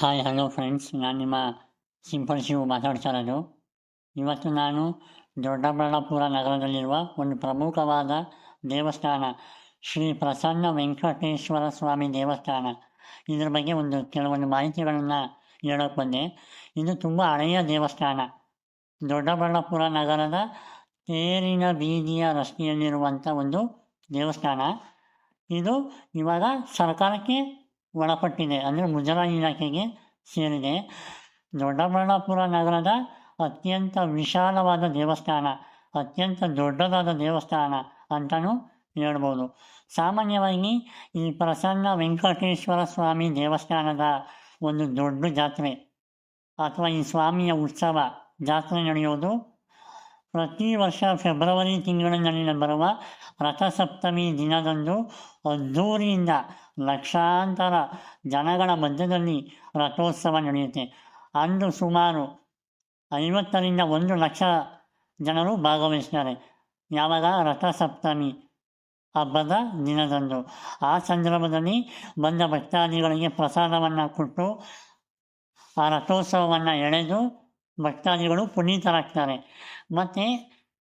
Hi hello friends ನಾನು ನಿಮ್ಮ simple Shivu ಮಾತಾಡ್ತಾ ಇರೋದು ಇವತ್ತು ನಾನು ದೊಡ್ಡಬಳ್ಳಾಪುರ ನಗರದಲ್ಲಿರುವ ಒಂದು ಪ್ರಮುಖವಾದ ದೇವಸ್ಥಾನ, ಶ್ರೀ ಪ್ರಸನ್ನ ವೆಂಕಟೇಶ್ವರ ಸ್ವಾಮಿ ದೇವಸ್ಥಾನ. ಇದರ ಬಗ್ಗೆ ಒಂದು ಕೆಲವೊಂದು ಮಾಹಿತಿಗಳನ್ನು ಹೇಳೋಕೆ ಬಂದೆ. ಇದು ತುಂಬ ಹಳೆಯ ದೇವಸ್ಥಾನ. ದೊಡ್ಡಬಳ್ಳಾಪುರ ನಗರದ ತೇರಿನ ಬೀದಿಯ ರಸ್ತೆಯಲ್ಲಿರುವಂಥ ಒಂದು ದೇವಸ್ಥಾನ. ಇದು ಇವಾಗ ಸರ್ಕಾರಕ್ಕೆ ಒಳಪಟ್ಟಿದೆ. ಅಂದರೆ ಮುಜರಾಯಿ ಇಲಾಖೆಗೆ ಸೇರಿದೆ. ದೊಡ್ಡಬಳ್ಳಾಪುರ ನಗರದ ಅತ್ಯಂತ ವಿಶಾಲವಾದ ದೇವಸ್ಥಾನ, ಅತ್ಯಂತ ದೊಡ್ಡದಾದ ದೇವಸ್ಥಾನ ಅಂತಲೂ ಹೇಳ್ಬೋದು. ಸಾಮಾನ್ಯವಾಗಿ ಈ ಪ್ರಸನ್ನ ವೆಂಕಟೇಶ್ವರ ಸ್ವಾಮಿ ದೇವಸ್ಥಾನದ ಒಂದು ದೊಡ್ಡ ಜಾತ್ರೆ ಅಥವಾ ಈ ಸ್ವಾಮಿಯ ಉತ್ಸವ ಜಾತ್ರೆ ನಡೆಯೋದು. ಪ್ರತಿ ವರ್ಷ ಫೆಬ್ರವರಿ ತಿಂಗಳಿನಲ್ಲಿ ಬರುವ ರಥಸಪ್ತಮಿ ದಿನದಂದು ಅದ್ದೂರಿಯಿಂದ ಲಕ್ಷಾಂತರ ಜನಗಳ ಮಧ್ಯದಲ್ಲಿ ರಥೋತ್ಸವ ನಡೆಯುತ್ತೆ. ಅಂದು ಸುಮಾರು ಐವತ್ತರಿಂದ ಒಂದು ಲಕ್ಷ ಜನರು ಭಾಗವಹಿಸ್ತಾರೆ. ಯಾವಾಗ? ರಥಸಪ್ತಮಿ ಹಬ್ಬದ ದಿನದಂದು. ಆ ಸಂದರ್ಭದಲ್ಲಿ ಬಂದ ಭಕ್ತಾದಿಗಳಿಗೆ ಪ್ರಸಾದವನ್ನು ಕೊಟ್ಟು ಆ ರಥೋತ್ಸವವನ್ನು ಎಳೆದು ಭಕ್ತಾದಿಗಳು ಪುನೀತರಾಗ್ತಾರೆ. ಮತ್ತು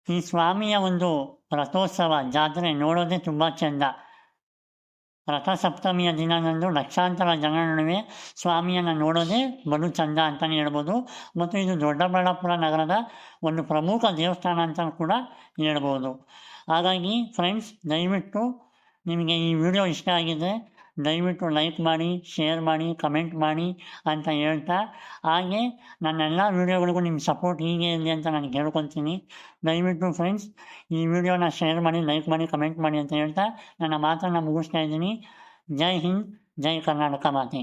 ಈ ಸ್ವಾಮಿಯ ಒಂದು ರಥೋತ್ಸವ ಜಾತ್ರೆ ನೋಡೋದೇ ತುಂಬ ಚೆಂದ. ರಥಸಪ್ತಮಿಯ ದಿನದಂದು ಲಕ್ಷಾಂತರ ಜನರ ನಡುವೆ ಸ್ವಾಮಿಯನ್ನು ನೋಡೋದೇ ಬಲು ಚಂದ ಅಂತಲೇ ಹೇಳ್ಬೋದು. ಮತ್ತು ಇದು ದೊಡ್ಡಬಳ್ಳಾಪುರ ನಗರದ ಒಂದು ಪ್ರಮುಖ ದೇವಸ್ಥಾನ ಅಂತ ಕೂಡ ಹೇಳ್ಬೋದು. ಹಾಗಾಗಿ ಫ್ರೆಂಡ್ಸ್ ದಯವಿಟ್ಟು ನಿಮಗೆ ಈ ವಿಡಿಯೋ ಇಷ್ಟ ಆಗಿದೆ. ದಯವಿಟ್ಟು ಲೈಕ್ ಮಾಡಿ ಶೇರ್ ಮಾಡಿ ಕಮೆಂಟ್ ಮಾಡಿ ಅಂತ ಹೇಳ್ತಾ, ಹಾಗೆ ನನ್ನೆಲ್ಲ ವೀಡಿಯೋಗಳಿಗೂ ನಿಮ್ಮ ಸಪೋರ್ಟ್ ಹೀಗೆ ಇದೆ ಅಂತ ನಾನು ಕೇಳ್ಕೊತೀನಿ ದಯವಿಟ್ಟು ಫ್ರೆಂಡ್ಸ್ ಈ ವಿಡಿಯೋನ ಶೇರ್ ಮಾಡಿ ಲೈಕ್ ಮಾಡಿ ಕಮೆಂಟ್ ಮಾಡಿ ಅಂತ ಹೇಳ್ತಾ, ನನ್ನ ಮಾತನ್ನು ಮುಗಿಸ್ತಾ ಇದ್ದೀನಿ. ಜೈ ಹಿಂದ್, ಜೈ ಕರ್ನಾಟಕ ಮಾತೆ.